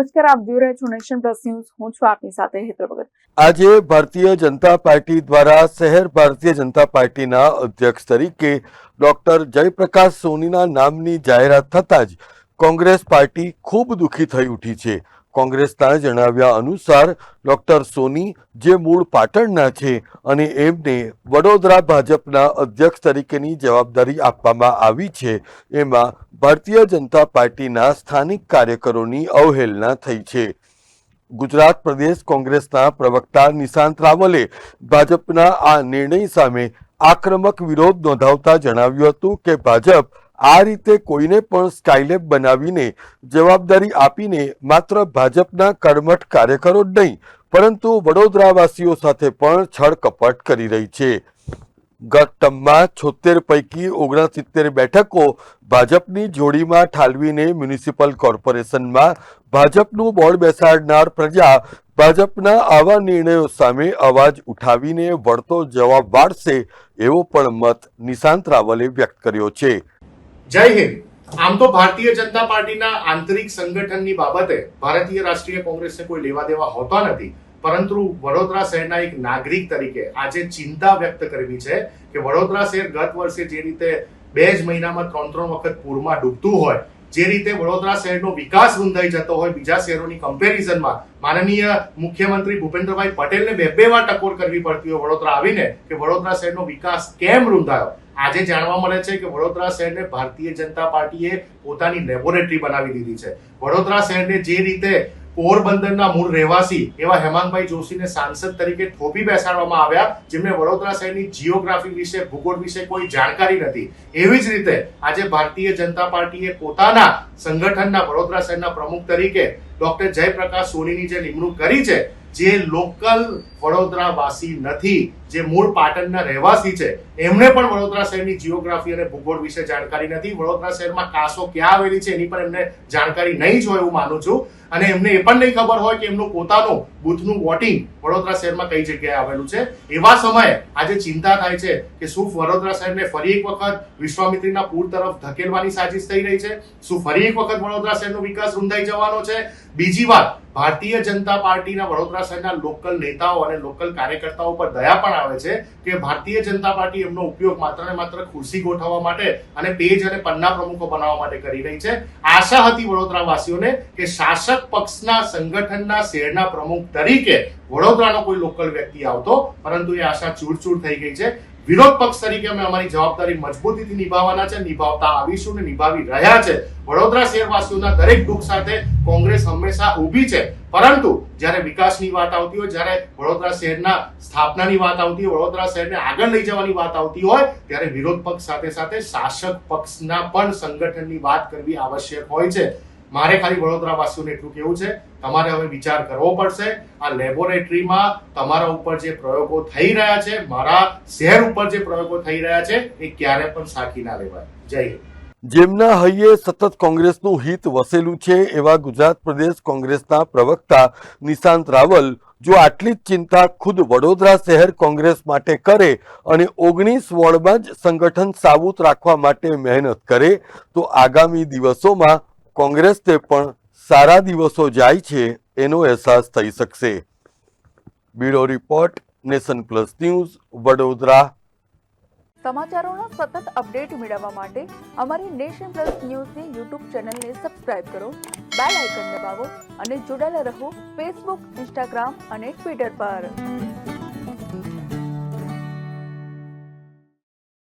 નમસ્કાર, આપ જોઈ રહ્યા છો નેશન પ્લસ ન્યૂઝ. હું છું આપની સાથે હેતર ભગત. આજે ભારતીય જનતા પાર્ટી દ્વારા શહેર ભારતીય જનતા પાર્ટીના અધ્યક્ષ તરીકે ડોક્ટર જયપ્રકાશ સોનીના નામની જાહેરાત થતાં જ કોંગ્રેસ પાર્ટી ખૂબ દુઃખી થઈ ઉઠી છે. કોંગ્રેસના જણાવ્યા અનુસાર, ડોક્ટર સોની જે મૂળ પાટણના છે અને એમને વડોદરા ભાજપના અધ્યક્ષ તરીકેની જવાબદારી આપવામાં આવી છે, એમાં ભારતીય જનતા પાર્ટીના સ્થાનિક કાર્યકરોની અવહેલના થઈ છે. ગુજરાત પ્રદેશ કોંગ્રેસના પ્રવક્તા નિશાંત રાવલે ભાજપના આ નિર્ણય સામે આક્રમક વિરોધ નોંધાવતા જણાવ્યું હતું કે ભાજપ આ રીતે કોઈને પણ સ્કાયલેબ બનાવીને જવાબદારી આપીને માત્ર ભાજપના કર્મઠ કાર્યકરો જ નહીં, પરંતુ વડોદરાવાસીઓ સાથે પણ છળકપટ કરી રહી છે. ગત ટર્મમાં છોતેર પૈકી ઓગણસિત્તેર બેઠકો ભાજપની જોડીમાં ઠાલવીને મ્યુનિસિપલ કોર્પોરેશનમાં ભાજપનું બોર્ડ બેસાડનાર પ્રજા ભાજપના આવા નિર્ણયો સામે અવાજ ઉઠાવીને વળતો જવાબ વાળશે એવો પણ મત નિશાંત રાવલે વ્યક્ત કર્યો છે. જય હિન્દ. આમ તો ભારતીય જનતા પાર્ટીના આંતરિક સંગઠનની બાબતે ભારતીય રાષ્ટ્રીય કોંગ્રેસને કોઈ લેવા દેવા હોતા નથી, પરંતુ વડોદરા શહેરના એક નાગરિક તરીકે આજે ચિંતા વ્યક્ત કરવી છે કે વડોદરા શહેર ગત વર્ષે જે રીતે બે જ મહિનામાં ત્રણ ત્રણ વખત પૂરમાં ડૂબતું હોય જે રીતે વડોદરા શહેરનો વિકાસ રૂંધાઈ જતો હોય બીજા શહેરોની કમ્પેરિઝનમાં માનનીય મુખ્યમંત્રી ભૂપેન્દ્રભાઈ પટેલને બે બે વાર ટકોર કરવી પડતી હોય વડોદરા આવીને કે વડોદરા શહેરનો વિકાસ કેમ રૂંધાયો. આજે જાણવા મળે છે કે વડોદરા શહેરને ભારતીય જનતા પાર્ટીએ પોતાની લેબોરેટરી બનાવી દીધી છે. વડોદરા શહેરને જે રીતે પોરબંદરના મૂળ રહેવાસી એવા હેમાંગભાઈ જોશીને સાંસદ તરીકે થોપી બેસાડવામાં આવ્યા, જેમને વડોદરા શહેરની જીઓગ્રાફી વિશે, ભૂગોળ વિશે કોઈ જાણકારી નથી. એવી જ રીતે આજે ભારતીય જનતા પાર્ટીએ પોતાના સંગઠનના વડોદરા શહેરના પ્રમુખ તરીકે ડોક્ટર જયપ્રકાશ સોનીની જે નિમણૂક કરી છે, જે લોકલ વડોદરા વાસી નથી, જે મૂળ પાટણના રહેવાસી છે એમને પણ વડોદરા શહેરની જીઓગ્રાફી અને ભૂગોળ વિશે જાણકારી નથી. વડોદરા શહેરમાં કાસો ક્યાં આવેલી છે એની પણ એમને જાણકારી નહીં જ હોય એવું માનું છું. અને એમને એ પણ નહીં ખબર હોય કે એમનું પોતાનું બુથનું વોટિંગ વડોદરા શહેરમાં કઈ જગ્યાએ આવેલું છે. એવા સમયે આજે ચિંતા થાય છે કે શું વડોદરા શહેરને ફરી એક વખત વિશ્વામિત્રીના પૂર તરફ ધકેલવાની સાજિશ થઈ રહી છે? શું ફરી એક વખત વડોદરા શહેરનો વિકાસ રૂંધાઈ જવાનો છે? બીજી વાત, ભારતીય જનતા પાર્ટીના વડોદરા શહેરના લોકલ નેતાઓ અને લોકલ કાર્યકર્તાઓ પર દયા પણ આવે છે કે ભારતીય જનતા પાર્ટી એમનો ઉપયોગ માત્ર ને માત્ર ખુરશી ગોઠવવા માટે અને પેજ અને પન્ના પ્રમુખો બનાવવા માટે કરી રહી છે. આશા હતી વડોદરા વાસીઓને કે શાસક પક્ષના સંગઠનના શહેરના પ્રમુખ તરીકે વડોદરાનો કોઈ લોકલ વ્યક્તિ આવતો, પરંતુ એ આશા ચૂરચૂર થઈ ગઈ છે. વિરોધ પક્ષ તરીકે અમે અમારી જવાબદારી મજબૂતીથી નિભાવવાના છે, નિભાવતા આવીશું ને નિભાવી રહ્યા છે. વડોદરા શહેરવાસીઓના દરેક દુઃખ સાથે કોંગ્રેસ હંમેશા ઊભી છે. પરંતુ જ્યારે વિકાસની વાત આવતી હોય, જ્યારે વડોદરા શહેરના સ્થાપનાની વાત આવતી હોય, વડોદરા શહેરને આગળ લઈ જવાની વાત આવતી હોય, ત્યારે વિરોધ પક્ષ સાથે સાથે શાસક પક્ષના પણ સંગઠનની વાત કરવી આવશ્યક હોય છે. મારે ખાલી વડોદરાવાસીઓને એટલું કેવું છે, તમારે હવે વિચાર કરવો પડશે. આ લેબોરેટરીમાં તમારા ઉપર જે પ્રયોગો થઈ રહ્યા છે, મારા શહેર ઉપર જે પ્રયોગો થઈ રહ્યા છે, એ ક્યારે પણ સાકી ના લેવાય. જય હિન્દ. જેમના હૈયે સતત કોંગ્રેસનું હિત વસેલું છે, એવા ગુજરાત પ્રદેશ કોંગ્રેસના પ્રવક્તા નિશાંત રાવલ, જો આટલી જ ચિંતા ખુદ વડોદરા શહેર કોંગ્રેસ માટે કરે અને ઓગણીસ વોર્ડમાં જ સંગઠન સાબુત રાખવા માટે મહેનત કરે, તો આગામી દિવસોમાં કોંગ્રેસને પણ સારા દિવસો જાય છે એનો અહેસાસ થઈ શકશે. Bureau report, Nation Plus News, Vadodara. સમાચારોનો સતત અપડેટ મેળવવા માટે અમારી નેશન પ્લસ ન્યૂઝની યુટ્યુબ ચેનલને સબસ્ક્રાઇબ કરો, બેલ આઇકન દબાવો અને જોડાયેલા રહો ફેસબુક, ઇન્સ્ટાગ્રામ અને ટ્વિટર પર.